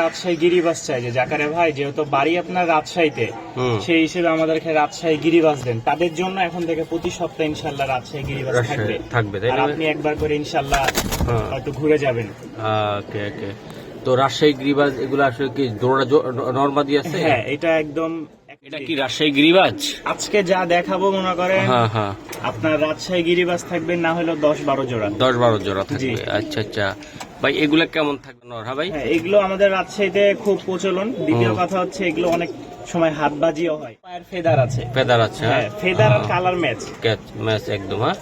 রাজশাহী গিরিবাস চাই যে জাকারে ভাই যেহেতু বাড়ি আপনার রাজশাহীতে সেই হিসেবে আমাদেরকে রাজশাহী গিরিবাস দেন। তাদের জন্য এখন থেকে প্রতি সপ্তাহে ইনশাল্লাহ রাজশাহী গিরিবাস থাকবে। থাকবে, আর আপনি একবার করে ইনশাল্লাহ। হয়তো ঘুরে যাবেন। ওকে ওকে। তো রাজশাহী গিরিবাজ এগুলো আসলে কি জোড়া নর্মাদি আছে? হ্যাঁ এটা একদম এটা কি রাজশাহী গিরিবাজ আজকে যা দেখাবো মনে করেন হ্যাঁ হ্যাঁ। আপনার রাজশাহী গিরিবাস থাকবে না হলেও দশ বারো জোড়া। দশ বারো জোড়া থাকবে আচ্ছা আচ্ছা। ভাই এগুলো কেমন থাকবে নর হ্যাঁ ভাই? হ্যাঁ এগুলো আমাদের রাজশাহীতে খুব প্রচলন। দ্বিতীয় কথা হচ্ছে এগুলো অনেক সময় হাত বাজিও হয়। পায়ের ফেদার আছে। ফেদার আছে হ্যাঁ? ফেদার আর কালার ম্যাচ। ম্যাচ একদম হ্যাঁ?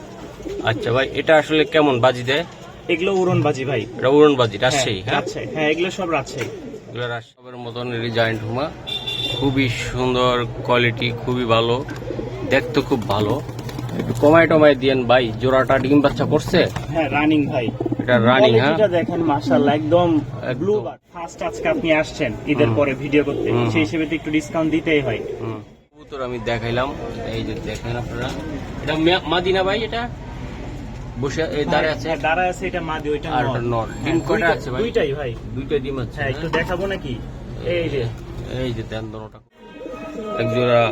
আচ্ছা ভাই এটা আসলে কেমন বাজি দেয়? এগুলো উড়নবাজি ভাই। এটা উড়ন বাজি হ্যাঁ, রাজশাহী হ্যাঁ? হ্যাঁ এগুলো সব রাজশাহী। এগুলো রাজশাহীর মতন রিজাইন্ট হুমা। খুবই সুন্দর কোয়ালিটি খুবই ভালো। দেখতে খুব ভালো। একটু কমায় টমায় দিয়েন ভাই জোড়াটা ডিম বাচ্চা করছে? হ্যাঁ রানিং ভাই। এটা রানিং হ্যাঁ? কোয়ালিটিটা দেখেন মাশাআল্লাহ একদম। ব্লু ফার্স্ট আজকে আপনি আসছেন ঈদের পরে ভিডিও করতে। সেই হিসেবে তো একটু ডিসকাউন্ট দিতেই হয়। কবুতর আমি দেখাইলাম। এই যে দেখেন আপনারা। এটা মাদিনা ভাই এটা? বসে এই দাঁড়িয়ে আছে? হ্যাঁ, দাঁড়ায় আছে এটা মাদি ওইটা আর নর। নর। ডিম হ্যাঁ, কয়টা আছে ভাই? দুইটাই ভাই। দুইটা ডিম আছে হ্যাঁ একটু হ্যাঁ? দেখাবো নাকি? এই যে। এই যে দেন দোনোটা। একজোড়া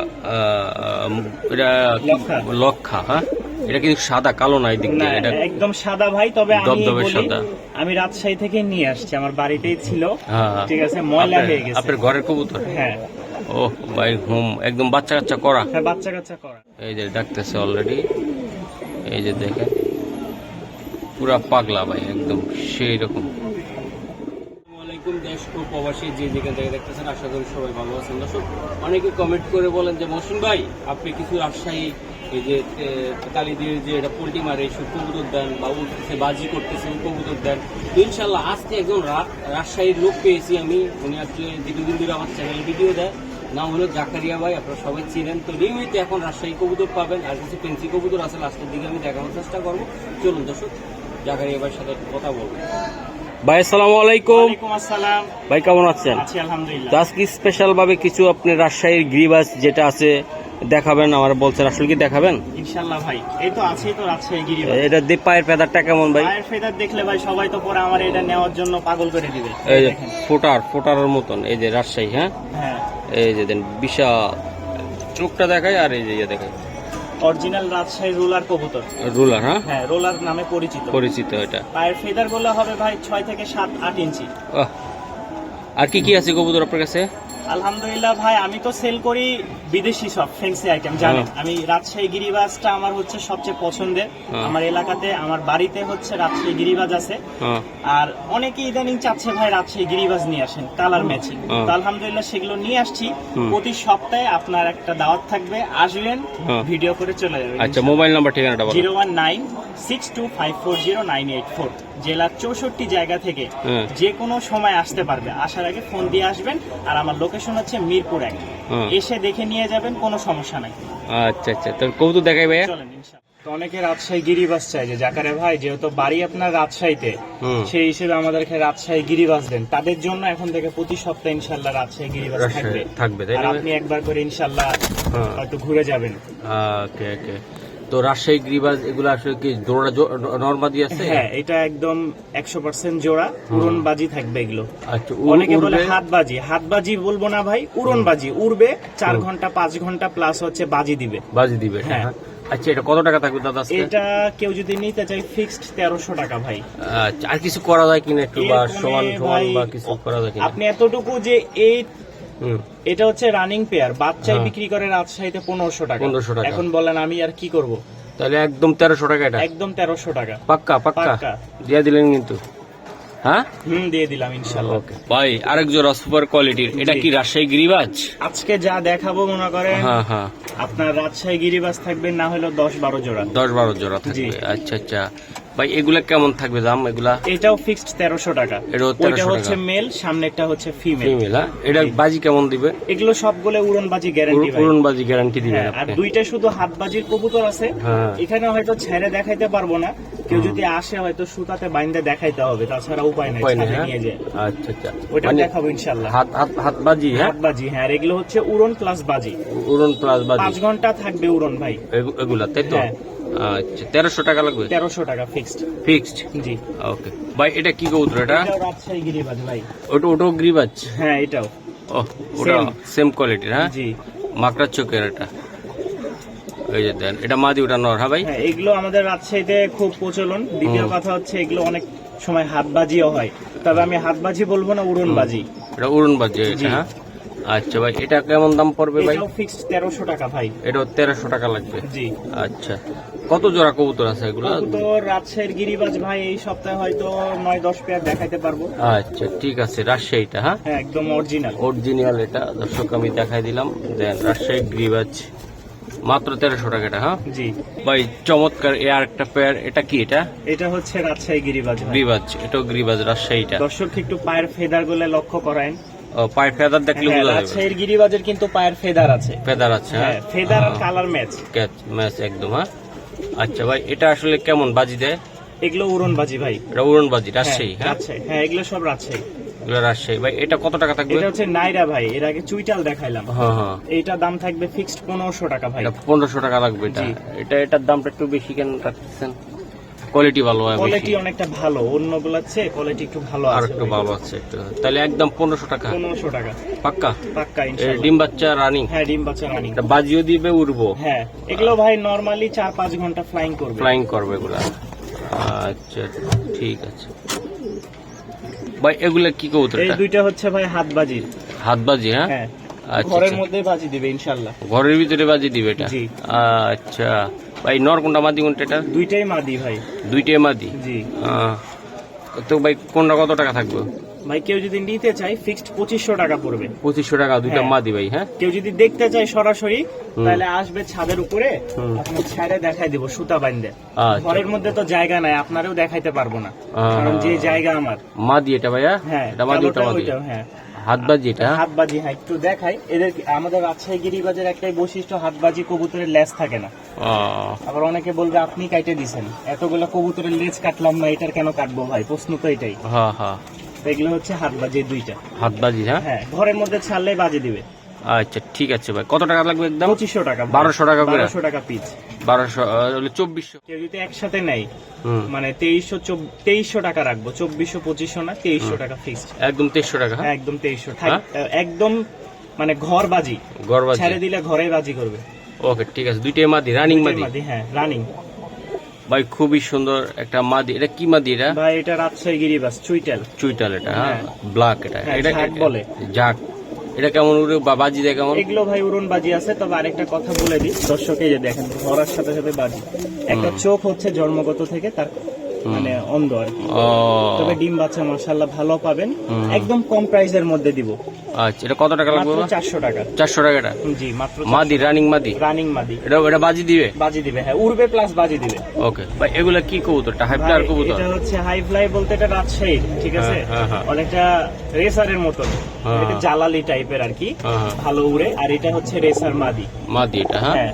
এটা। লক্ষা হ্যাঁ? এটা কিন্তু সাদা কালো না এই দিক দিয়ে এটা একদম সাদা ভাই তবে আমি বলি সাদা। আমি রাজশাহী থেকে নিয়ে আসছি আমার বাড়িতেই ছিল। হ্যাঁ, হ্যাঁ। ঠিক আছে ময়লা হয়ে গেছে। আপনার ঘরের কবুতর? হ্যাঁ। ও ভাই হুম একদম বাচ্চা কাচ্চা করা। হ্যাঁ বাচ্চা কাচ্চা করা। এই যে ডাকতেছে অলরেডি এই যে দেখেন। পুরা পাগলা ভাই একদম সেই রকম দেশ ও প্রবাসী যে যেখান থেকে দেখতেছেন আশা করি সবাই ভালো আছেন। দর্শক অনেকে কমেন্ট করে বলেন যে মহসিন ভাই আপনি কিছু রাজশাহী এই যে কালি দিয়ে যে এটা পোল্ট্রি মারে সে কবুতর দেন বা উঠতেছে বাজি করতেছে কবুতর দেন তো ইনশাল্লাহ আজকে একজন রা- রাজশাহীর লোক পেয়েছি আমি। উনি আজকে দীর্ঘদিন ধরে আমার চ্যানেল ভিডিও দেয়। নাম হলো জাকারিয়া ভাই আপনারা সবাই চিনেন। তো নিয়মিত এখন রাজশাহী কবুতর পাবেন আর কিছু পেন্সি কবুতর আছে লাস্টের দিকে আমি দেখানোর চেষ্টা করব। চলুন দর্শক জাকারিয়া ভাইয়ের সাথে একটু কথা বলব। ভাই আসসালামু আলাইকুম। আসসালাম। ভাই কেমন আছেন? আছি আলহামদুলিল্লাহ। আজকে স্পেশাল ভাবে কিছু আপনি রাজশাহীর গ্রিবাস যেটা আছে দেখাবেন আমার বলছেন আসলে কি দেখাবেন? ইনশাল্লাহ ভাই এই তো আছেই তো রাজশাহী গিরি এটা দিয়ে পায়ের পেদারটা কেমন ভাই? পায়ের ফেদার দেখলে ভাই সবাই তো পরে আমার এটা নেওয়ার জন্য পাগল করে দিবে। এই যে ফোটার ফোটারের মতন এই যে রাজশাহী হ্যাঁ? হ্যাঁ। এই যে দেন বিশাল চোখটা দেখায় আর এই যে ইয়ে দেখায় অরিজিনাল রাজশাহী রোলার কবুতর। রুলার হ্যাঁ? হ্যাঁ রোলার নামে পরিচিত। পরিচিত এটা। পায়ের ফেদারগুলো হবে ভাই ছয় থেকে সাত আট ইঞ্চি। আর কি কি আছে কবুতর আপনার কাছে? আলহামদুলিল্লাহ ভাই আমি তো সেল করি বিদেশি সব ফ্যান্সি আইটেম জানেন? হ্যাঁ। আমি রাজশাহী গিরিবাজটা আমার হচ্ছে সবচেয়ে পছন্দের। হ্যাঁ। আমার এলাকাতে আমার বাড়িতে হচ্ছে রাজশাহী গিরিবাজ আছে। হ্যাঁ। আর অনেকে ইদানিং চাচ্ছে ভাই রাজশাহী গিরিবাজ নিয়ে আসেন কালার ম্যাচিং। তো আলহামদুলিল্লাহ সেগুলো নিয়ে আসছি। প্রতি সপ্তাহে আপনার একটা দাওয়াত থাকবে আসবেন। ভিডিও করে চলে যাবেন আচ্ছা মোবাইল নাম্বার ঠিকানাটা zero one nine six two five four zero nine eight four জেলার চৌষট্টি জায়গা থেকে। যে কোনো সময় আসতে পারবে। আসার আগে ফোন দিয়ে আসবেন আর আমার লোকেশন হচ্ছে মিরপুর এক। হ্যাঁ। এসে দেখে নিয়ে যাবেন কোনো সমস্যা নাই। আচ্ছা আচ্ছা। তো কবুতর দেখাই ভাইয়া চলেন ইনশাআল্লাহ। তো অনেকে রাজশাহী গিরিবাস চাই যে জাকারে ভাই যেহেতু বাড়ি আপনার রাজশাহীতে সেই হিসেবে আমাদেরকে রাজশাহী গিরিবাস দেন। তাদের জন্য এখন থেকে প্রতি সপ্তাহে ইনশাল্লাহ রাজশাহী গিরিবাস থাকবে। থাকবে তাই আপনি একবার করে ইনশাল্লাহ হ্যাঁ। হয়তো ঘুরে যাবেন। ওকে ওকে। তো রাজশাহী গ্রিবাজ এগুলো আসলে কি জোড়া নর্মাদি আছে? হ্যাঁ এটা একদম একশো পার্সেন্ট জোড়া উড়ন বাজি থাকবে এগুলো। আচ্ছা অনেকে বলে হাত বাজি হাত বাজি বলব না ভাই উড়ন বাজি উড়বে চার ঘণ্টা পাঁচ ঘণ্টা প্লাস হচ্ছে বাজি দিবে। বাজি দিবে হ্যাঁ। হ্যাঁ। আচ্ছা এটা কত টাকা থাকবে দাদা এটা কেউ যদি নিতে চাই ফিক্সড তেরোশো টাকা ভাই। আচ্ছা আর কিছু করা যায় কিনা একটু বা সমান সমান বা কিছু করা যায় কিনা? আপনি এতটুকু যে এই এটা হচ্ছে রানিং পেয়ার বাচ্চাই হ্যাঁ। বিক্রি করে রাজশাহীতে পনেরোশো টাকা। পনেরোশো টাকা। এখন বলেন আমি আর কি করব? তাহলে একদম তেরোশো টাকা এটা? একদম তেরোশো টাকা। পাক্কা পাক্কা। দিয়ে দিলেন কিন্তু। হ্যাঁ? হুম দিয়ে দিলাম ইনশাল্লাহ। ওকে। ভাই আরেক জোড়া সুপার কোয়ালিটির এটা। কি রাজশাহী গিরিবাজ? আজকে যা দেখাবো মনে করেন হ্যাঁ হ্যাঁ। আপনার রাজশাহী গিরিবাস থাকবে না হলেও দশ বারো জোড়া। দশ বারো জোড়া থাকবে। আচ্ছা আচ্ছা। ভাই এগুলা কেমন থাকবে দাম? এগুলা এটাও ফিক্সড তেরোশো টাকা। এটাও ওইটা 1300 হচ্ছে। মেল সামনেরটা হচ্ছে ফিমেল ফিমেল এটা বাজি কেমন দিবে? এগুলো সবগুলো উড়নবাজি গ্যারান্টি ভাই। পুরন বাজি গ্যারান্টি দিবেন হ্যাঁ, আর দুইটা শুধু হাতবাজির কবুতর আছে। হ্যাঁ। এখানে হয়তো ছেড়ে দেখাইতে পারব না। কেউ যদি আসে হয়তো সুতাতে বাইন্দে দেখাইতে হবে। তাছাড়া উপায় নাই হ্যাঁ? নিয়ে যায়। আচ্ছা আচ্ছা। ওইটা মানে দেখাবো ইনশাল্লাহ হাত হাত হাত বাজি হ্যাঁ? হাতবাজি হ্যাঁ আর এগুলো হচ্ছে উড়ন প্লাস বাজি। উড়ন প্লাস পাঁচ বাজি ঘণ্টা থাকবে উড়ন ভাই। এগু- এগুলা তাই তো? আচ্ছা তেরোশো টাকা লাগবে? তেরোশো টাকা ফিক্সড ফিক্সড জি। ওকে ভাই এটা কি কবুতর এটা? রাজশাহী গিরিবাজ ভাই। ওটা ওটাও গ্রিবাজ? হ্যাঁ এটাও। ও ওটা সেম কোয়ালিটির হ্যাঁ? জি। মাকড়া চোখের এটা। এই যে দেন এটা মাদি ওটা নর হ্যাঁ ভাই? হ্যাঁ এগুলো আমাদের রাজশাহীতে খুব প্রচলন। দ্বিতীয় কথা হচ্ছে এগুলো অনেক সময় হাত বাজিও হয়। তবে আমি হাত বাজি বলব না উড়নবাজি। এটা উড়ন বাজে। এটা হ্যাঁ? আচ্ছা ভাই এটা কেমন দাম পড়বে ভাই? এটাও ফিক্সড তেরোশো টাকা ভাই। এটা তেরোশো টাকা লাগবে। জি। আচ্ছা। কত জোড়া কবুতর আছে এগুলো? তো রাজশাহীর গিরিবাজ ভাই এই সপ্তাহে হয়তো নয় দশ পেয়ার দেখাইতে পারব। আচ্ছা ঠিক আছে রাজশাহীটা হ্যাঁ? হ্যাঁ একদম অরিজিনাল অরিজিনাল এটা দর্শক আমি দেখাই দিলাম। দেন রাজশাহী গ্রিবাজ মাত্র তেরোশো টাকাটা হ্যাঁ? জি। ভাই চমৎকার এ আর একটা পেয়ার এটা কি এটা? এটা হচ্ছে রাজশাহী গিরিবাজ গ্রিবাজ এটাও গ্রিবাজ রাজশাহীটা। দর্শক একটু পায়ের ফেদারগুলো লক্ষ্য করায় ও পায়ে ফেদার দেখলে হ্যাঁ, বোঝা যাবে। রাজশাহীর গিরিবাজের কিন্তু পায়ের ফেদার আছে। ফেদার আছে হ্যাঁ? হ্যাঁ ফেদার আর কালার ম্যাচ ম্যাচ একদম হ্যাঁ? আচ্ছা ভাই এটা আসলে কেমন বাজি দেয়? এগুলো উড়ন বাজি ভাই। এটা উড়ন বাজি রাজশাহী হ্যাঁ, হ্যাঁ রাজশাহী। হ্যাঁ এগুলো সব রাজশাহী। এগুলো রাজশাহী। ভাই এটা কত টাকা থাকবে? এটা হচ্ছে নাইরা ভাই এর আগে চুইটাল দেখাইলাম। হ্যাঁ হ্যাঁ। দাম থাকবে ফিক্সড পনেরোশো টাকা ভাই। পনেরোশো টাকা লাগবে। এটা এটার দামটা একটু বেশি কেন রাখতেছেন? কোয়ালিটি ভালো হয় কোয়ালিটি অনেকটা ভালো অন্যগুলোর চেয়ে কোয়ালিটি একটু ভালো আর একটু ভালো আছে একটু। তাহলে একদম পনেরোশো টাকা। পনেরোশো টাকা। পাক্কা? পাক্কা এ, ইনশাল্লাহ ডিম বাচ্চা রানিং হ্যাঁ ডিম বাচ্চা রানিং এটা বাজিও দিবে উড়বো? হ্যাঁ এগুলো ভাই নরমালি চার পাঁচ ঘণ্টা ফ্লাইং করবে। ফ্লাইং করবে এগুলা। আচ্ছা ঠিক আছে। ভাই এগুলা কি কবুতর এই দুইটা হচ্ছে ভাই হাত বাজির। হাত বাজি হ্যাঁ? হ্যাঁ। ঘরের আচ্ছা। মধ্যে বাজি দিবে ইনশাল্লাহ ঘরের ভিতরে বাজি দিবে এটা? আচ্ছা। ভাই নর কোনটা মাদি কোনটা এটা? দুইটাই মাদি ভাই। দুইটাই মাদি? জি। তো ভাই কোনটা কত টাকা থাকবে? ভাই কেউ যদি নিতে চায় ফিক্সড পঁচিশশো টাকা পড়বে। পঁচিশশো টাকা দুইটা হ্যাঁ। মাদি ভাই হ্যাঁ? কেউ যদি দেখতে চায় সরাসরি তাহলে আসবে ছাদের উপরে। আপনার ছাড়ে দেখাই দিব সুতা বাইন্দে। আচ্ছা। ঘরের মধ্যে তো জায়গা নাই আপনারও দেখাইতে পারব না। কারণ যে জায়গা আমার। মাদি এটা ভাইয়া? হ্যাঁ এটা মাদি ওটা মাদি। হ্যাঁ। হাত বাজি এটা? হ্যাঁ? হ্যাঁ একটু দেখাই। এদের আমাদের রাজশাহী গিরিবাজের একটাই বৈশিষ্ট্য হাত বাজি কবুতরের লেজ থাকে না। আবার অনেকে বলবে আপনি কাইটে দিছেন। এতগুলো কবুতরের লেজ কাটলাম না এটার কেন কাটবো ভাই? প্রশ্ন তো এটাই। হ্যাঁ হ্যাঁ। এগুলো হচ্ছে হাতবাজি দুইটা। হাতবাজি হ্যাঁ? হ্যাঁ ঘরের মধ্যে ছাড়লে বাজে দিবে। আচ্ছা ঠিক আছে ভাই। কত টাকা লাগবে একদম? পঁচিশশো টাকা 1200 টাকা করে? বারোশো টাকা পিস বারোশো চব্বিশশো। কেউ যদি একসাথে নেয় হুম। মানে তেইশশো তেইশশো টাকা রাখব। চব্বিশশো পঁচিশশো না তেইশশো টাকা ফিক্সড একদম তেইশশো টাকা হ্যাঁ? একদম তেইশশো হ্যাঁ? একদম মানে ঘর বাজি। গড় বাজি। ছেড়ে দিলে ঘরে বাজি করবে। ওকে ঠিক আছে। দুইটাই মাদি রানিং মাদি? হ্যাঁ রানিং ভাই খুবই সুন্দর একটা মাদি। এটা কি মাদি এটা? ভাই এটা রাজশাহী গিরিবাস চুইটাল। চুইটাল এটা। ব্ল্যাক এটা। হ্যাঁ, এটা ঝাঁক বলে। ঝাঁক। এটা কেমন উড়ে বাজি দেয় কেমন? এগুলো ভাই উড়ন বাজি আছে তবে আরেকটা কথা বলে দিই। দর্শকে যে দেখেন ধরার সাথে সাথে বাজি। একটা চোখ হচ্ছে জন্মগত থেকে তার মানে অন্ধ আর কি। তবে ডিম বাচ্চা মার্শাল্লাহ ভালো পাবেন। একদম কম প্রাইসের মধ্যে দিব। আচ্ছা এটা কত টাকা লাগবে মাত্র চারশো টাকা। চারশো টাকা এটা? জি মাত্র মাদি রানিং মাদি? রানিং মাদি। এটা এটা বাজি দিবে? বাজি দিবে হ্যাঁ উড়বে প্লাস বাজি দিবে। ওকে ভাই এগুলা কি কবুতর এটা হাই ফ্লায়ার কবুতর? এটা হচ্ছে হাই ফ্লাই বলতে এটা রাজশাহীর ঠিক আছে? হ্যাঁ, হ্যাঁ, হ্যাঁ। অনেকটা রেসারের হ্যাঁ। এটা জালালি টাইপের আর কি। ভালো উড়ে আর এটা হচ্ছে রেসার মাদি। মাদি এটা হ্যাঁ? হ্যাঁ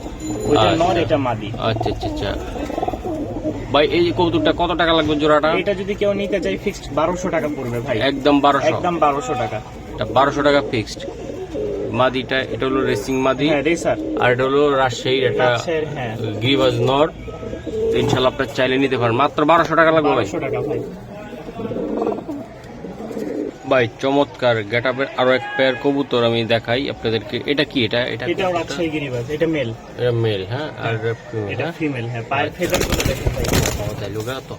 ওইটা আচ্ছা। নর এটা মাদি। আচ্ছা আচ্ছা আচ্ছা। ভাই এই কবুতরটা কত টাকা লাগবে জোড়াটা? এটা যদি কেউ নিতে চাই ফিক্সড বারোশো টাকা পড়বে ভাই। একদম বারোশো। একদম বারোশো টাকা। এটা বারোশো টাকা ফিক্সড মাদিটা এটা হলো রেসিং মাদি। হ্যাঁ আর এটা হলো রাজশাহীর একটা হ্যাঁ। গিরিবাজ নর। ইনশাল্লাহ আপনার চাইলে নিতে পারেন। মাত্র বারোশো টাকা লাগবে ভাই। ভাই চমৎকার গেট আপের আরও এক পেয়ার কবুতর আমি দেখাই আপনাদেরকে। এটা কি এটা? এটা এটাও রাজশাহী গিরিবাজ এটা মেল এটা মেল হ্যাঁ? আর এটা হ্যাঁ? ফিমেল হ্যাঁ পায়ের ফেদারগুলো দেখেন ভাই। ও, তাই লোক তো।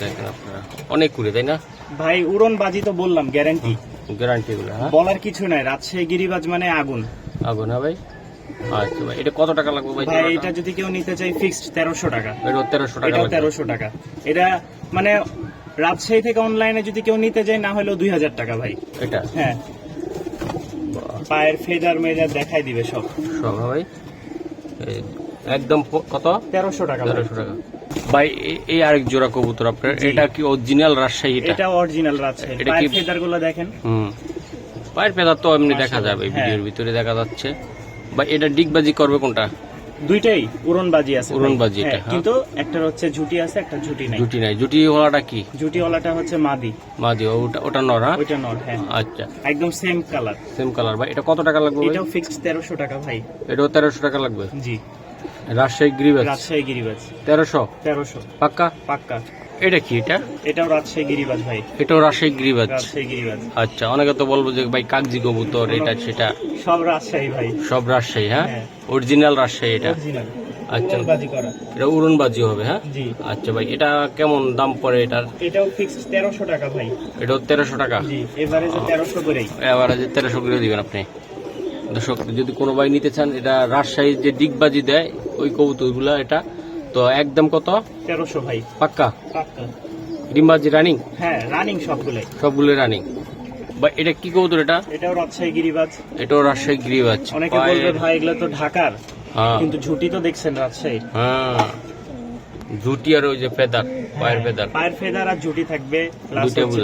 দেখেন আপনারা। অনেক কুড়ি তাই না? ভাই উড়ন বাজি তো বললাম গ্যারান্টি গ্যারান্টি গুলো হ্যাঁ? বলার কিছু নাই রাজশাহী গিরিবাজ মানে আগুন। আগুন হ্যাঁ ভাই? আচ্ছা ভাই এটা কত টাকা লাগবে ভাই ভাই এটা যদি কেউ নিতে চাই ফিক্সড তেরোশো টাকা। এটা তেরোশো টাকা এটাও লাগবে। তেরোশো টাকা। এটা মানে রাজশাহী থেকে অনলাইনে যদি কেউ নিতে যায় না হলেও দুই হাজার টাকা ভাই। এটা? হ্যাঁ। পায়ের ফেদার মেজার দেখাই দিবে সব। সব ভাই। একদম কত? তেরোশো টাকা তেরোশো টাকা। ভাই এই আরেক জোড়া কবুতর আপনার। এটা কি অরিজিনাল রাজশাহী এটা? এটা অরিজিনাল রাজশাহী। এটা পায়ের কি- ফেদারগুলো দেখেন। হুম। পায়ের পেদার তো এমনি দেখা যাবে হ্যাঁ। ভিডিওর ভিতরে দেখা যাচ্ছে। ভাই এটা ডিগবাজি করবে কোনটা? দুইটাই উড়ন বাজি আছে। উড়নবাজি এটা, হ্যাঁ, হ্যাঁ। কিন্তু একটা হচ্ছে ঝুটি আছে একটা ঝুটি নাই। ঝুটি নাই। ঝুটি ওলাটা কি? ঝুটি ওলাটা হচ্ছে মাদি। মাদি ওটা ওটা নর হ্যাঁ? ওটা নর হ্যাঁ। আচ্ছা। একদম সেম কালার সেম কালার ভাই। এটা কত টাকা লাগবে এটা এটাও ফিক্সড 1300 টাকা ভাই। এটা 1300 টাকা লাগবে? জি। রাজশাহী গিরিবাজ? রাজশাহী গিরিবাজ। তেরোশো? তেরোশো। পাক্কা? পাক্কা। এটা কি এটা? এটাও রাজশাহী গিরিবাজ ভাই। এটাও রাজশাহী গিরিবাজ? রাজশাহী গিরিবাজ। আচ্ছা অনেকে তো বলব যে ভাই কাগজি কবুতর এটা সেটা। সব রাজশাহী ভাই। সব রাজশাহী হ্যাঁ? হ্যাঁ। অরিজিনাল রাজশাহী এটা? আচ্ছা। এটা উড়নবাজি হবে হ্যাঁ? আচ্ছা ভাই এটা কেমন দাম পড়ে এটার? এটাও ফিক্সড তেরোশো টাকা ভাই। এটাও তেরোশো টাকা? এভারেজে তেরোশো এভারেজে তেরোশো করে দিবেন আপনি। দর্শক যদি কোনো ভাই নিতে চান এটা রাজশাহীর যে ডিগবাজি দেয় ওই কবুতরগুলা এটা। তো একদম কত? তেরোশো ভাই। পাক্কা? ডিমবাজি রানিং হ্যাঁ রানিং সবগুলোই। সবগুলো রানিং বা এটা কি কবুতর এটা? এটাও রাজশাহী গিরিবাজ। এটাও রাজশাহী গিরিবাজ। অনেকে বলবে ভাই এগুলো তো ঢাকার। হ্যাঁ। কিন্তু ঝুটি তো দেখছেন রাজশাহী। হ্যাঁ। ঝুটি আর ওই যে ফেদার পায়ের ফেদার। পায়ের ফেদার আর ঝুটি থাকবে।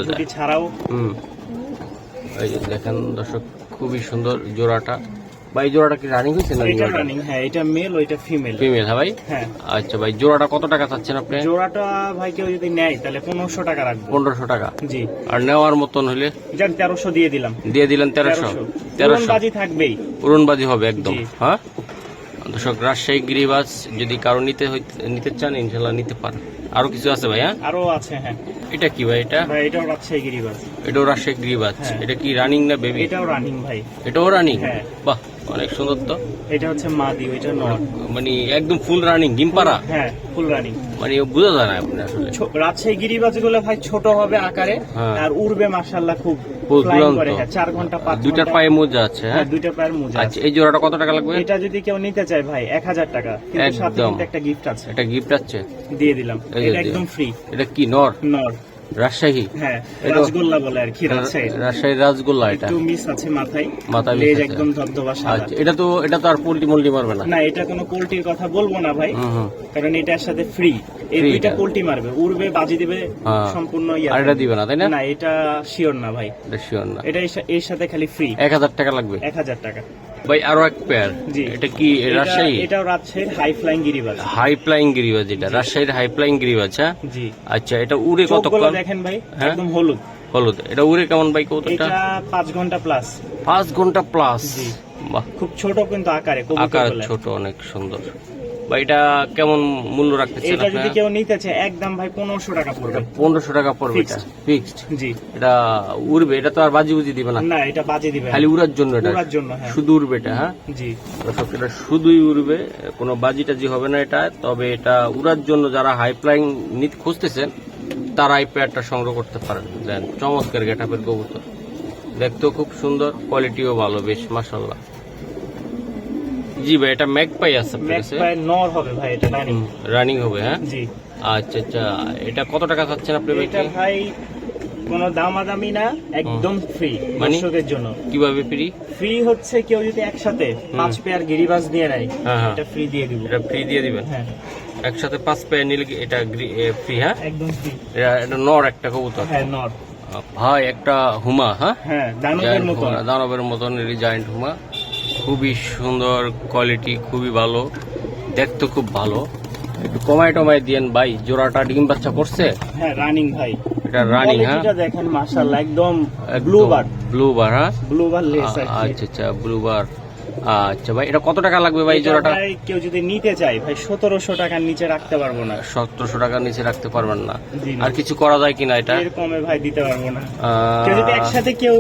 ঝুটি ছাড়াও। হুম। এই দেখেন দর্শক খুবই সুন্দর জোড়াটা। বা এই জোড়াটা কি রানিং হয়েছে না এটা রানিং হ্যাঁ এটা মেল ওইটা ফিমেল ফিমেল হ্যাঁ ভাই? হ্যাঁ। আচ্ছা ভাই জোড়াটা কত টাকা চাচ্ছেন আপনি? জোড়াটা ভাই কেউ যদি নেয় তাহলে পনেরোশো টাকা রাখব। পনেরোশো টাকা? জি। আর নেওয়ার মতন হলে? যার তেরোশো দিয়ে দিলাম। দিয়ে দিলেন তেরোশো? তেরোশো। তেরোশো। বাজি থাকবেই। উড়নবাজি হবে একদম। হ্যাঁ? দর্শক রাজশাহী গিরিবাস যদি কারও নিতে নিতে চান ইনশাল্লাহ নিতে পারেন। আরও কিছু আছে ভাই হ্যাঁ আরও আছে হ্যাঁ। এটা কি ভাই এটা? ভাই এটাও রাজশাহী গিরিবাজ। এটাও রাজশাহী গিরিবাস হ্যাঁ। এটা কি রানিং না বেবি এটাও রানিং ভাই। এটাও রানিং হ্যাঁ। বাহ অনেক সুন্দর তো? এটা হচ্ছে মাদি ওইটা নর। মানে একদম ফুল রানিং ডিমপাড়া হ্যাঁ ফুল রানিং মানে বোঝা যায় না আপনি আসলে। রাজশাহী ভাই ছোট হবে আকারে হ্যাঁ। আর উড়বে মাশাল্লাহ খুব হ্যাঁ চার ঘণ্টা পাঁচ দুইটার পায়ে মোজা আছে হ্যাঁ? হ্যাঁ দুইটা পায়ের মোজা আছে। আচ্ছা এই জোড়াটা কত টাকা লাগবে? এটা যদি কেউ নিতে চায় ভাই এক হাজার টাকা। কিন্তু সাথে একদম। একটা গিফট আছে। একটা গিফট আছে? দিয়ে দিলাম। এটা একদম ফ্রি এটা কি নর? নর। রাজশাহী? হ্যাঁ এটা- রাসগোল্লা বলে আর কি রাজশাহী। রাজশাহীর রাজগোল্লা এটা। একটু মিস আছে মাথায় লেজ আছে। একদম ধবধবা সাদা। আচ্ছা এটা তো এটা তো আর পোল্ট্রি মোল্টি মারবে না। না এটা কোনো পোল্ট্রির কথা বলব না ভাই কারণ এটার সাথে ফ্রি এই দুইটা এটা। মারবে উড়বে বাজি দিবে হ্যাঁ। সম্পূর্ণ ইয়া আর এটা দিবে না তাই না? না এটা শিওর না ভাই। এটা শিওর না। এটা এর সাথে খালি ফ্রি এক হাজার টাকা লাগবে। এক হাজার টাকা। ভাই আরও এক পেয়ার। এটা কি রাজশাহী? এটাও রাজশাহীর হাই ফ্লাইং গিরিবাজ। হাই ফ্লাইং গিরিবাজ এটা রাজশাহীর হাই ফ্লাইং গিরিবাজ হ্যাঁ? জি। আচ্ছা এটা উড়ে কতক্ষণ? দেখেন ভাই হ্যাঁ? একদম হলুদ। হলুদ। এটা উড়ে কেমন ভাই এটা ঘণ্টা প্লাস পাঁচ ঘণ্টা প্লাস বাহ। খুব ছোট কিন্তু আকারে আকার ছোট অনেক সুন্দর। বা এটা কেমন মূল্য রাখতেছেন এটা যদি কেউ নিতে চায় একদম ভাই পনেরোশো টাকা পড়বে। পনেরোশো টাকা পড়বে এটা? ফিক্সড জি। এটা উড়বে? এটা তো আর বাজি বুঝি দিবে না? না এটা বাজে দিবে খালি উড়ার জন্য এটা? উড়ার জন্য হ্যাঁ। শুধু উড়বে এটা হ্যাঁ? জি। দর্শক এটা শুধুই উড়বে কোনো বাজি টাজি হবে না এটা। তবে এটা উড়ার জন্য যারা হাই ফ্লাইং নিত খুঁজতেছেন তারা এই পেয়ারটা সংগ্রহ করতে পারেন। দেন চমৎকার গেটাপের কবুতর। দেখতেও খুব সুন্দর কোয়ালিটিও ভালো বেশ মাসাল্লাহ জি ভাই এটা ম্যাক পাই আছে ম্যাক্স নর হবে ভাই এটা রানিং রানিং হবে হ্যাঁ? জি। আচ্ছা আচ্ছা এটা কত টাকা চাচ্ছেন আপনি ভাই? এটা ভাই কোনো দামাদামি না একদম ফ্রি মানে? দর্শকের জন্য। কীভাবে ফ্রি ফ্রি হচ্ছে কেউ যদি একসাথে পাঁচ পেয়ার গিরিবাজ দিয়ে নেয় হ্যাঁ, হ্যাঁ। এটা ফ্রি দিয়ে দিব। এটা ফ্রি দিয়ে দিবেন? হ্যাঁ। একসাথে পাঁচ পেয়ার নিলে কি এটা ফ্রি হ্যাঁ? একদম ফ্রি এটা নর একটা কবুতর। হ্যাঁ নর। ভাই একটা হুমা হ্যাঁ? হ্যাঁ দানবের মতন হুমা, দানবের মতন জায়েন্ট হুমা। খুবই সুন্দর কোয়ালিটি খুবই ভালো। দেখতে খুব ভালো। একটু কমাই টমাই দিয়েন ভাই জোড়াটা ডিম বাচ্চা করছে? হ্যাঁ রানিং ভাই। এটা রানিং হ্যাঁ? দেখেন মাশাআল্লাহ একদম ব্লু বার ব্লু বার হ্যাঁ? ব্লু বার লেস আচ্ছা আচ্ছা ব্লু বার আচ্ছা ভাই এটা কত টাকা লাগবে ভাই জোড়াটা? ভাই কেউ যদি নিতে চায় ভাই সতেরোশো টাকার নিচে রাখতে পারব না। সতেরোশো টাকার নিচে রাখতে পারবেন না। আর কিছু করা যায় কিনা এটা? এর কমে ভাই দিতে পারব না। কেউ যদি একসাথে কেউ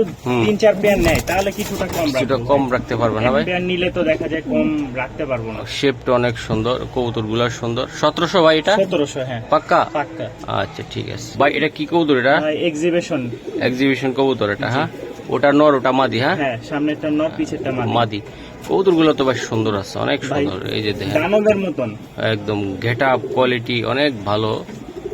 তিন চার পেয়ার নেয় তাহলে কিছুটা কম কিছুটা কম রাখতে পারবেন না ভাই? পেয়ার নিলে তো দেখা যায় কম রাখতে পারব না। শেপটা অনেক সুন্দর কবুতর সুন্দর। সতেরোশো ভাই এটা? সতেরোশো হ্যাঁ। পাক্কা? পাক্কা। আচ্ছা ঠিক আছে। ভাই এটা কি কবুতর এটা? এক্সিবিশন এক্সিবিশন কবুতর এটা হ্যাঁ? ওটা নর ওটা মাদি হ্যাঁ? হ্যাঁ সামনেরটা নর পিছেরটা মাদি। মাদি কবুতরগুলো তো বেশ সুন্দর আছে অনেক সুন্দর এই যে দেখেন। দানবের মতন। একদম গেট আপ কোয়ালিটি অনেক ভালো।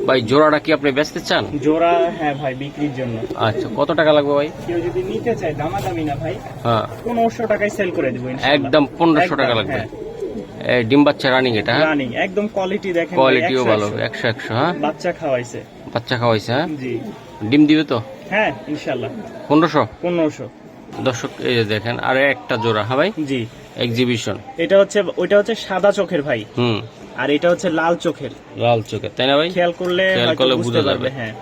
ভাই জোড়াটা কি আপনি বেচতে চান? জোড়া হ্যাঁ ভাই বিক্রির জন্য। আচ্ছা কত টাকা লাগবে ভাই? কেউ যদি নিতে চায় দামাদামি না ভাই হ্যাঁ। পনেরোশো টাকায় সেল করে দেবো একদম পনেরোশো টাকা লাগবে। এই ডিম বাচ্চা রানিং এটা হ্যাঁ? রানিং একদম কোয়ালিটি দেখেন কোয়ালিটিও ভালো 100 একশো একশো হ্যাঁ? বাচ্চা খাওয়াইছে। বাচ্চা খাওয়াইছে হ্যাঁ? জি। ডিম দিবে তো? হ্যাঁ ইনশাল্লাহ। পনেরোশো? পনেরোশো। দর্শক এই যে দেখেন আর একটা জোড়া হ্যাঁ ভাই? জি। এক্সিবিশন এটা হচ্ছে ওইটা হচ্ছে সাদা চোখের ভাই। হুম। আর এটা হচ্ছে লাল চোখের। লাল চোখের তাই না ভাই? খেয়াল করলে খেয়াল করলে বুঝতে পারবে। হ্যাঁ।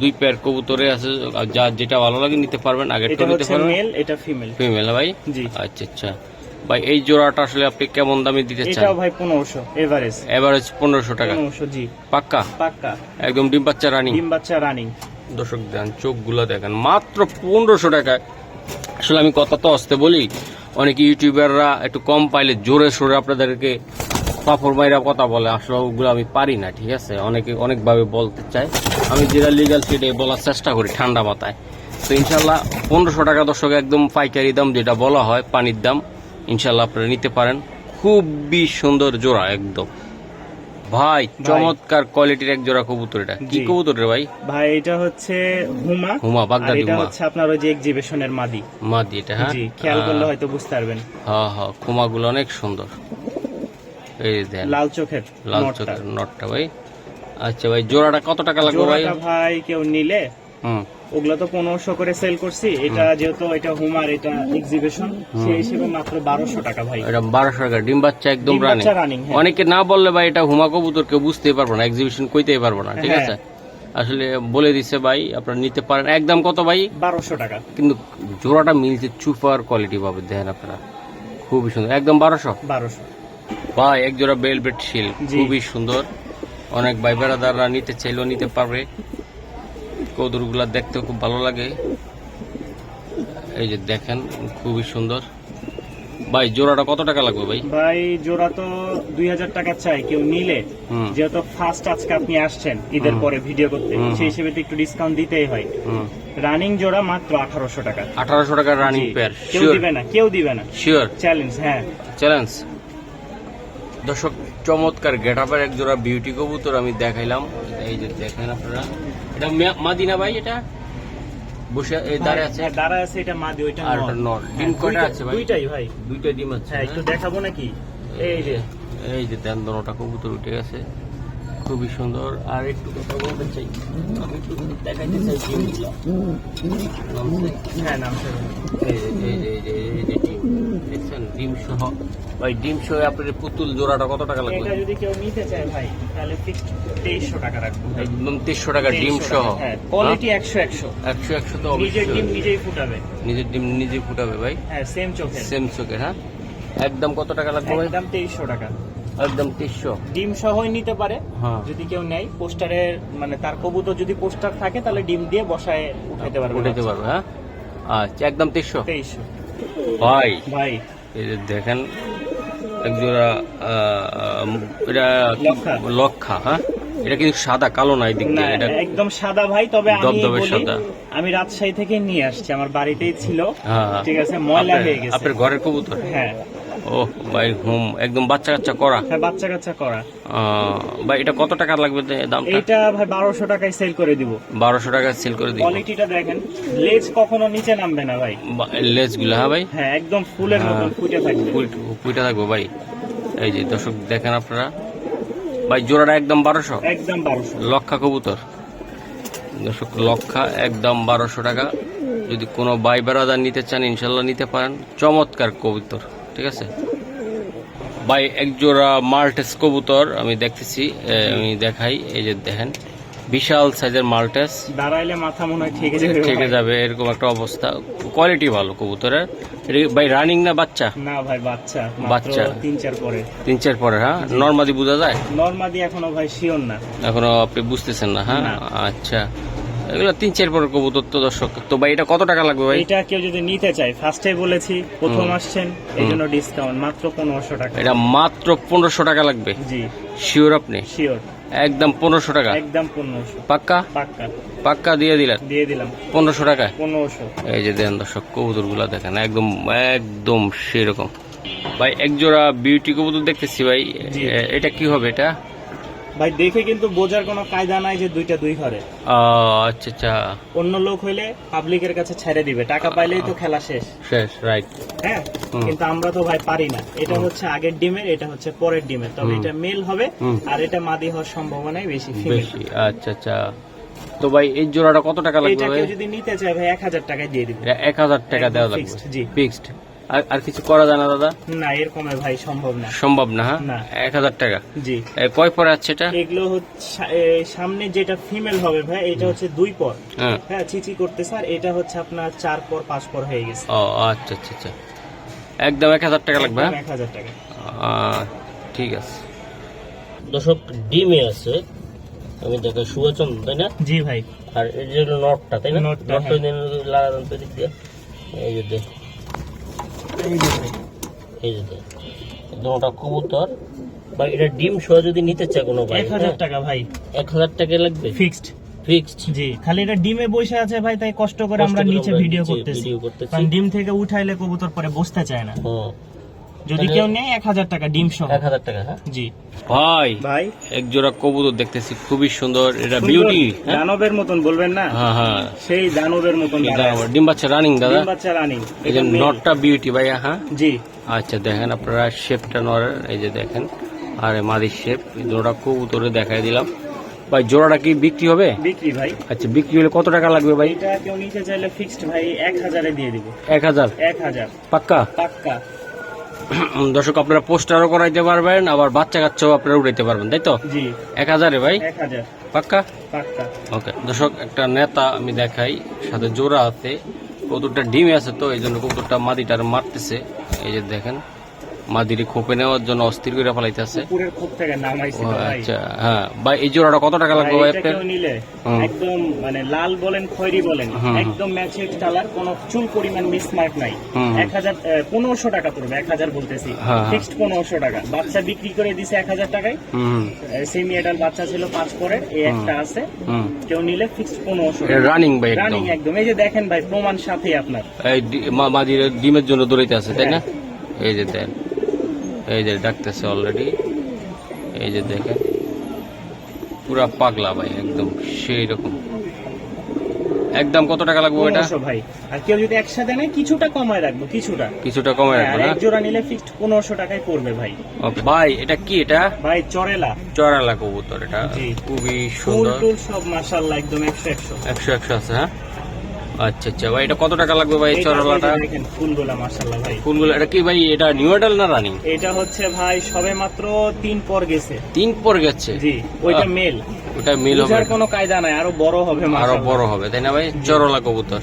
দুই পেয়ার কবুতরে আছে যা যেটা ভালো লাগে নিতে পারবেন আগের এটা নিতে পারবেন। মেল এটা ফিমেল ফিমেল ভাই? জি। আচ্ছা আচ্ছা। ভাই এই জোড়াটা আসলে আপনি কেমন দামে দিতে চান? এটাও ভাই পনেরোশো এভারেজ এভারেজ পনেরোশো টাকা। পনেরোশো জি। পাক্কা? পাক্কা। একদম ডিম বাচ্চা রানিং। ডিম বাচ্চা রানিং। দর্শক দেন চোখগুলো দেখেন মাত্র পনেরোশো টাকায় আসলে আমি কথা তো আসতে বলি। অনেক ইউটিউবাররা একটু কম পাইলে জোরে সোরে আপনাদেরকে পাপড় মাইরা কথা বলে। আসলে ওগুলো আমি পারি না, ঠিক আছে? অনেকে অনেকভাবে বলতে চায়। আমি যেটা লিগাল সেটাই বলার চেষ্টা করি, ঠান্ডা মাথায়। তো ইনশাল্লাহ পনেরোশো টাকা দর্শক, একদম পাইকারি দাম যেটা বলা হয়, পানির দাম, ইনশাল্লাহ আপনারা নিতে পারেন। খুবই সুন্দর জোড়া, একদম। ভাই চমৎকার কোয়ালিটির এক জোড়া কবুতর এটা। কি। কবুতর রে ভাই? ভাই এটা হচ্ছে হুমা হুমা, বাগদাদি এটা হচ্ছে আপনার ওই যে এক্সিবিশনের মাদি। মাদি এটা হ্যাঁ? জি খেয়াল করলে হয়তো বুঝতে পারবেন। হ্যাঁ হ্যাঁ কুমাগুলো অনেক সুন্দর। এই দেন। লাল চোখের লাল চোখের নটটা ভাই। আচ্ছা ভাই জোড়াটা কত টাকা লাগবে ভাই? জোড়াটা ভাই কেউ নিলে হুম। ওগুলো তো পনেরোশো করে সেল করছি। এটা যেহেতু এটা হুমার এটা এক্সিবিশন সেই হিসেবে মাত্র বারোশো টাকা ভাই। এটা বারোশো টাকা ডিম বাচ্চা একদম রানিং হ্যাঁ। অনেকে না বললে ভাই এটা হুমা কবুতর কেউ বুঝতেই পারব না এক্সিবিশন কইতেই পারব না ঠিক হ্যাঁ। আছে? আসলে বলে দিছে ভাই আপনারা নিতে পারেন। একদম কত ভাই? বারোশো টাকা। কিন্তু জোড়াটা মিলছে চুপার কোয়ালিটি পাবে দেখেন আপনারা। খুবই সুন্দর। একদম বারোশো? বারোশো। ভাই এক জোড়া বেলভেট শিল খুবই সুন্দর। অনেক ভাই বেড়াদাররা নিতে চাইলেও নিতে পারবে। কৌদুরগুলা দেখতেও খুব ভালো লাগে। এই যে দেখেন খুবই সুন্দর। ভাই জোড়াটা কত টাকা লাগবে ভাই? ভাই জোড়া তো দুই হাজার টাকা চাই কেউ নিলে। যেহেতু ফার্স্ট আজকে আপনি আসছেন ঈদের পরে ভিডিও করতে সেই হিসেবে তো একটু ডিসকাউন্ট দিতেই হয়। রানিং জোড়া মাত্র আঠারোশো টাকা। আঠারোশো টাকা রানিং পেয়ার কেউ দিবে না কেউ দিবে না। শিওর চ্যালেঞ্জ হ্যাঁ। চ্যালেঞ্জ দর্শক চমৎকার গেট আপের এক জোড়া বিউটি কবুতর আমি দেখাইলাম। এই যে দেখেন আপনারা। এটা মাদিনা ভাই এটা? বসে এই দাঁড়ে আছে? হ্যাঁ, আছে এটা মাদি ওইটা আর নর। ওটা নর। হ্যাঁ, ডিম আছে ভাই? দুইটাই ভাই। দুইটা ডিম আছে হ্যাঁ। একটু দেখাবো নাকি? এই যে। এই যে দেন দনটা কবুতর উঠে গেছে। খুবই সুন্দর। আর একটু কথা বলতে চাই। আমি একটু দেখাইতে চাই ডিমগুলো হ্যাঁ নাম এই যে এই যে এই যে এই ডিম। দেখছেন ডিম সহ। ভাই ডিম সহ আপনার পুতুল জোড়াটা কত টাকা লাগবে? এটা যদি কেউ নিতে চায় ভাই তাহলে তেইশশো টাকা রাখব একদম তেইশশো টাকা ডিম সহ। হ্যাঁ কোয়ালিটি একশো একশো। একশো একশো তো নিজের ডিম নিজেই ফুটাবে। নিজের ডিম নিজে ফুটাবে ভাই? হ্যাঁ সেম চোখের। সেম চোখের হ্যাঁ? একদম কত টাকা লাগবে ভাই? একদম তেইশশো টাকা। একদম ডিম সহই নিতে পারে হ্যাঁ। যদি কেউ নেয়। পোস্টারের মানে তার কবুতর যদি পোস্টার থাকে তাহলে ডিম দিয়ে বসায় উঠাইতে পারবে। উঠাতে পারবে হ্যাঁ? আচ্ছা একদম তেইশশো ভাই ভাই। দেখেন একজোড়া এটা লক্ষা। হ্যাঁ? এটা কিন্তু সাদা কালো না এই দিক না দিয়ে এটা একদম সাদা ভাই তবে আমি বলি সাদা। আমি রাজশাহী থেকে নিয়ে আসছি আমার বাড়িতেই ছিল। হ্যাঁ। ঠিক আছে ময়লা হয়ে গেছে। আপনার ঘরের কবুতর? হ্যাঁ। ও ভাই হুম একদম বাচ্চা কাচ্চা করা। হ্যাঁ বাচ্চা কাচ্চা করা। ভাই এটা কত টাকা লাগবে ভাই বারোশো টাকায় সেল করে দিব। বারোশো সেল করে দিই কোয়ালিটিটা দেখেন লেজ কখনো নিচে নামবে না ভাই। লেসগুলো হ্যাঁ ভাই? হ্যাঁ একদম ফুলের হ্যাঁ। ফুটে থাকবে। পুইটা থাকব ভাই। এই যে দর্শক দেখেন আপনারা। ভাই জোড়াটা একদম বারোশো? একদম বারোশো। লক্ষা কবুতর। দর্শক লক্ষা একদম বারোশো টাকা। যদি কোনো বাই বেড়াদার নিতে চান ইনশাল্লাহ নিতে পারেন। চমৎকার কবুতর। ঠিক আছে? ভাই এক জোড়া মাল্টেস কবুতর আমি দেখতেছি আমি দেখাই এই যে দেখেন বিশাল সাইজের মাল্টেস। দাঁড়াইলে মাথা মনে হয় ঠেকে যাবে যাবে এরকম একটা অবস্থা। কোয়ালিটি ভালো কবুতরের। ভাই রানিং না বাচ্চা? না ভাই বাচ্চা। বাচ্চা। তিন চার পরে। তিন চার পরে হ্যাঁ? নর্মাদি বোঝা যায়? নর্মাদি এখনও ভাই শিওর না। এখনও আপনি বুঝতেছেন না হ্যাঁ? আচ্ছা। এগুলো তিন চার পরের কবুতর তো দর্শক। তো ভাই এটা কত টাকা লাগবে ভাই? এটা কেউ যদি নিতে চায় ফার্স্টে বলেছি প্রথম আসছেন এই জন্য ডিসকাউন্ট মাত্র পনেরোশো টাকা। এটা মাত্র পনেরোশো টাকা লাগবে? জি। শিওর আপনি? শিওর একদম পনেরোশো টাকা? একদম পনেরোশো। পাক্কা? পাক্কা। পাক্কা দিয়ে দিলেন? দিয়ে দিলাম। পনেরোশো টাকায় পনেরোশো। এই যে দেন দর্শক কবুতরগুলা দেখেন একদম একদম সেরকম। ভাই একজোড়া বিউটি কবুতর দেখতেছি ভাই। এটা কি হবে এটা? ভাই দেখে কিন্তু বোঝার কোনো কায়দা নাই যে দুইটা দুই ঘরে। আচ্ছা আচ্ছা। অন্য লোক হইলে পাবলিকের কাছে ছেড়ে দিবে। টাকা পাইলেই তো খেলা শেষ। শেষ রাইট হ্যাঁ? কিন্তু আমরা তো ভাই পারি না। এটা হচ্ছে আগের ডিমের এটা হচ্ছে পরের ডিমের। তবে এটা মেল হবে আর এটা মাদি হওয়ার সম্ভাবনাই বেশি বেশি আচ্ছা আচ্ছা। তো ভাই এই জোড়াটা কত টাকা লাগবে এটা যদি নিতে চায় ভাই এক হাজার টাকায় দিয়ে দিবে। এটা এক হাজার টাকা দেওয়া লাগবে। fixed, জি। ফিক্সড আর আর কিছু করা যায় না দাদা? না এর কমে ভাই সম্ভব না। সম্ভব না হ্যাঁ? না। এক হাজার টাকা? জি। কয় পরে আছে এটা? এগুলো হচ্ছে সামনে যেটা ফিমেল হবে ভাই এটা হচ্ছে দুই পর। হ্যাঁ। হ্যাঁ চিচি করতে স্যার এটা হচ্ছে আপনার চার পর পাঁচ পর হয়ে গেছে। ও আচ্ছা আচ্ছা আচ্ছা। একদম এক হাজার টাকা লাগবে হ্যাঁ? এক হাজার টাকা। ঠিক আছে। দর্শক ডিমে আছে। আমি দেখো সুয়াচন তাই না? জি ভাই। আর এই যে নটটা তাই না? নটটা, নটটা হ্যাঁ। দিন লাগান তো দিক দিয়ে। এই যে দেখ। এই যে কবুতর বা এটা ডিম সহ যদি নিতে চায় কোনো ভাই এক হাজার হ্যাঁ, টাকা ভাই। এক হাজার টাকা লাগবে? ফিক্সড ফিক্সড জি খালি এটা ডিমে বসে আছে ভাই তাই কষ্ট করে আমরা নিচে ভিডিও করতেছি। কারণ ডিম থেকে উঠাইলে কবুতর পরে বসতে চায় না। যদি কেউ নেয় এক হাজার টাকা ডিম সহ। এক হাজার টাকা হ্যাঁ? জি। ভাই ভাই? এক জোড়া কবুতর দেখতেছি খুবই সুন্দর। এটা বিউটি দানবের মতন বলবেন না? হ্যাঁ হ্যাঁ। সেই দানবের মতন। ডিম বাচ্চা রানিং দাদা? ডিম বাচ্চা রানিং এই যে নটটা বিউটি ভাইয়া হ্যাঁ? জি। আচ্ছা দেখেন আপনারা শেপটা নরের এই যে দেখেন আর মাদির শেপ জোড়া কবুতরে দেখাই দিলাম। ভাই জোড়াটা কি বিক্রি হবে? বিক্রি ভাই। আচ্ছা বিক্রি হলে কত টাকা লাগবে ভাই? এটা কেউ নিতে চাইলে ফিক্সড ভাই এক হাজারে দিয়ে দিব। এক হাজার? এক হাজার। পাক্কা? পাক্কা। দর্শক আপনারা পোস্টারও করাইতে পারবেন আবার বাচ্চা কাচ্চাও আপনারা উঠাইতে পারবেন তাই তো? জি। এক হাজারে ভাই? এক হাজার। পাক্কা? পাক্কা। ওকে দর্শক একটা নেতা আমি দেখাই সাথে জোড়া আছে কতটা ডিমে আছে তো এই জন্য কুকুরটা মাদিটার মারতেছে এই যে দেখেন। মাদিরে খোপে নেওয়ার জন্য অস্থির করে ফেলাইতেছে পুকুরের খোপ থেকে নামাইছি আচ্ছা হ্যাঁ। ভাই এই জোড়াটা কত টাকা লাগবে ভাই, আপনার? নিলে? একদম মানে লাল বলেন খয়েরি বলেন একদম ম্যাচিং কালার কোনো চুল পরিমাণ মিসমার্ক নাই। হুম। এক হাজার পনেরোশো টাকা পড়বে এক হাজার বলতেছি। হ্যাঁ। ফিক্সড পনেরোশো টাকা। বাচ্চা বিক্রি করে দিছে এক হাজার টাকায়। হুম। সেমি এডাল বাচ্চা ছিল পাঁচ পরের এই একটা আছে। কেউ নিলে ফিক্সড পনেরোশো রানিং ভাই রানিং একদম। এই যে দেখেন ভাই প্রমাণ সাথে আপনার। এই মাদির ডিমের জন্য দৌড়াইতে আছে তাই না? হ্যাঁ। এই যে দেন। এই যে ডাকতেছে অলরেডি এই যে দেখেন। পুরা পাগলা ভাই একদম সেই রকম একদম কত টাকা লাগবে এটা ভাই। আর কেউ যদি একসাথে নেয় কিছুটা কমায় রাখব কিছুটা। কিছুটা কমায় রাখবে না? এক জোড়া নিলে ফিক্সড পনেরোশো টাকায় পড়বে ভাই। Okay, ভাই এটা কি এটা? ভাই চরেলা চরেলা কবুতর এটা। খুবই ফুল সুন্দর। টুল সব মাশাল্লাহ একদম একশো একশো। একশো একশো আছে হ্যাঁ? আচ্ছা আচ্ছা। ভাই এটা কত টাকা লাগবে ভাই চড়ালাটা দেখেন ফুলগুলা মাশাল্লাহ ভাই। ফুলগুলো এটা কি ভাই এটা নিউ এডাল না রানিং এটা হচ্ছে ভাই সবে মাত্র তিন পর গেছে। তিন পর গেছে? জি ওইটা মেল ওটা মিল হবে। কোনো কায়দা নাই আরও বড় হবে আরও বড় হবে তাই না ভাই? চরলা কবুতর।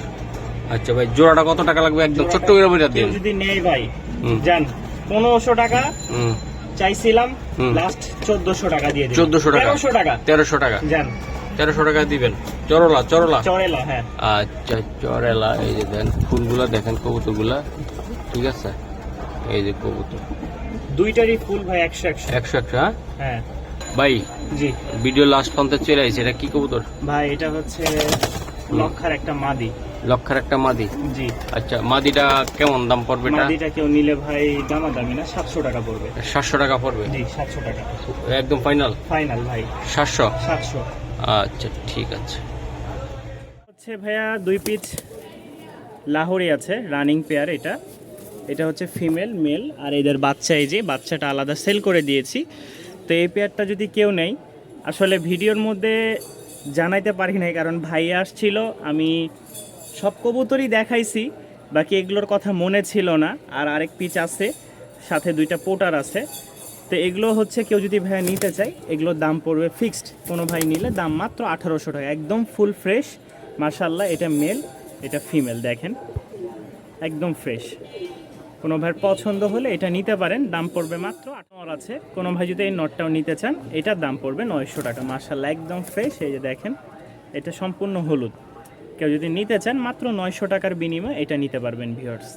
আচ্ছা ভাই জোড়াটা কত টাকা লাগবে একদম? ছোট্ট করে বইটা দিন। যদি নেই ভাই জান পনেরোশো টাকা। চাইছিলাম লাস্ট চোদ্দশো টাকা দিয়ে দিন 1400 টাকা। তেরোশো টাকা। তেরোশো টাকা। জান তেরোশো টাকা দিবেন। চরলা চরলা। চড়েলা হ্যাঁ। আচ্ছা চরেলা এই যে দেন ফুলগুলা দেখেন কবুতরগুলা। ঠিক আছে? এই যে কবুতর। দুইটারই ফুল ভাই একশো একশো। একশো একশো হ্যাঁ? হ্যাঁ। ভাই জি। ভিডিও লাস্ট পর্যন্ত চলে আসছে এটা কি কবুতর? ভাই এটা হচ্ছে লক্ষার একটা মাদি। লক্ষার একটা মাদি? জি। আচ্ছা মাদিটা কেমন দাম পড়বে এটা? মাদিটা কেউ নিলে ভাই দামা দামি না সাতশো টাকা পড়বে। সাতশো টাকা পড়বে? জি সাতশো টাকা। একদম ফাইনাল ফাইনাল ভাই। সাতশো? সাতশো। আচ্ছা ঠিক আছে। হচ্ছে ভাইয়া দুই পিচ লাহোরি আছে রানিং পেয়ার এটা। এটা হচ্ছে ফিমেল মেল আর এদের বাচ্চা এই যে, বাচ্চাটা আলাদা সেল করে দিয়েছি। তো এই পেয়ারটা যদি কেউ নেই আসলে ভিডিওর মধ্যে জানাইতে পারি নাই, কারণ ভাই আসছিল, আমি সব কবুতরই দেখাইছি, বাকি এগুলোর কথা মনে ছিল না। আর আরেক পিচ আছে, সাথে দুইটা পোটার আছে। তো এগুলো হচ্ছে কেউ যদি ভাইয়া নিতে চায়, এগুলোর দাম পড়বে ফিক্সড কোনো ভাই নিলে দাম মাত্র আঠারোশো টাকা। একদম ফুল ফ্রেশ মার্শাল্লাহ এটা মেল এটা ফিমেল দেখেন। একদম ফ্রেশ কোনো ভাইয়ের পছন্দ হলে এটা নিতে পারেন। দাম পড়বে মাত্র আট নর আছে। কোনো ভাই যদি এই নটটাও নিতে চান, এটার দাম পড়বে নয়শো টাকা। মার্শাল্লাহ একদম ফ্রেশ এই যে দেখেন, এটা সম্পূর্ণ হলুদ। কেউ যদি নিতে চান, মাত্র নয়শো টাকার বিনিময়ে এটা নিতে পারবেন ভিউয়ার্স